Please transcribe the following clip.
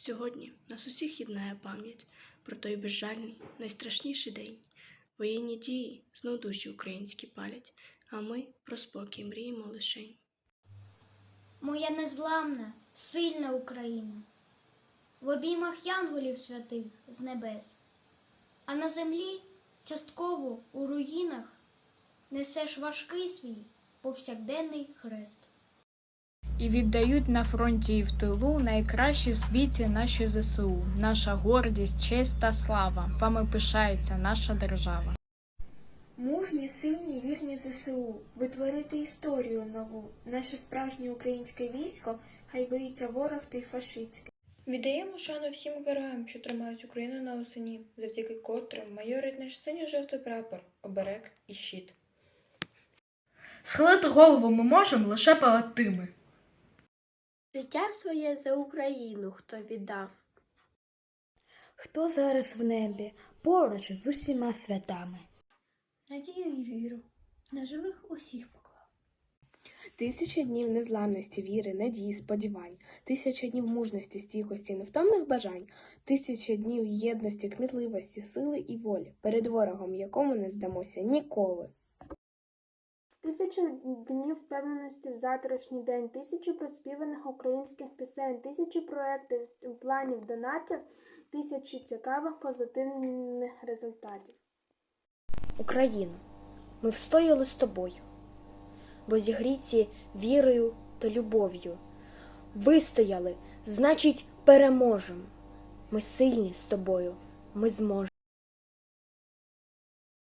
Сьогодні нас усіх єднає пам'ять про той безжальний, найстрашніший день. Воєнні дії знов душі українські палять, а ми про спокій мріємо лишень. Моя незламна, сильна Україна, в обіймах янголів святих з небес, а на землі, частково у руїнах, несеш важкий свій повсякденний хрест. І віддають на фронті і в тилу найкращі в світі наші ЗСУ, наша гордість, честь та слава. Вами пишається наша держава. Мужні, сильні, вірні ЗСУ, витворити історію нову. Наше справжнє українське військо, хай боїться ворог той фашистський. Віддаємо шану всім героям, що тримають Україну на осені, завдяки котрим майорить наш синьо-жовтий прапор, оберег і щит. Схилити голову ми можемо лише перед тими. Життя своє за Україну хто віддав. Хто зараз в небі поруч з усіма святами? Надію і віру на живих усіх поклав. Тисяча днів незламності, віри, надії, сподівань, тисяча днів мужності, стійкості, невтомних бажань, тисяча днів єдності, кмітливості, сили і волі перед ворогом, якому не здамося ніколи. Тисячу днів впевненості в завтрашній день, тисячу проспіваних українських пісень, тисячу проєктів, планів, донатів, тисячу цікавих позитивних результатів. Україно, ми встояли з тобою, бо зігріті вірою та любов'ю. Вистояли, значить, переможемо. Ми сильні з тобою, ми зможемо.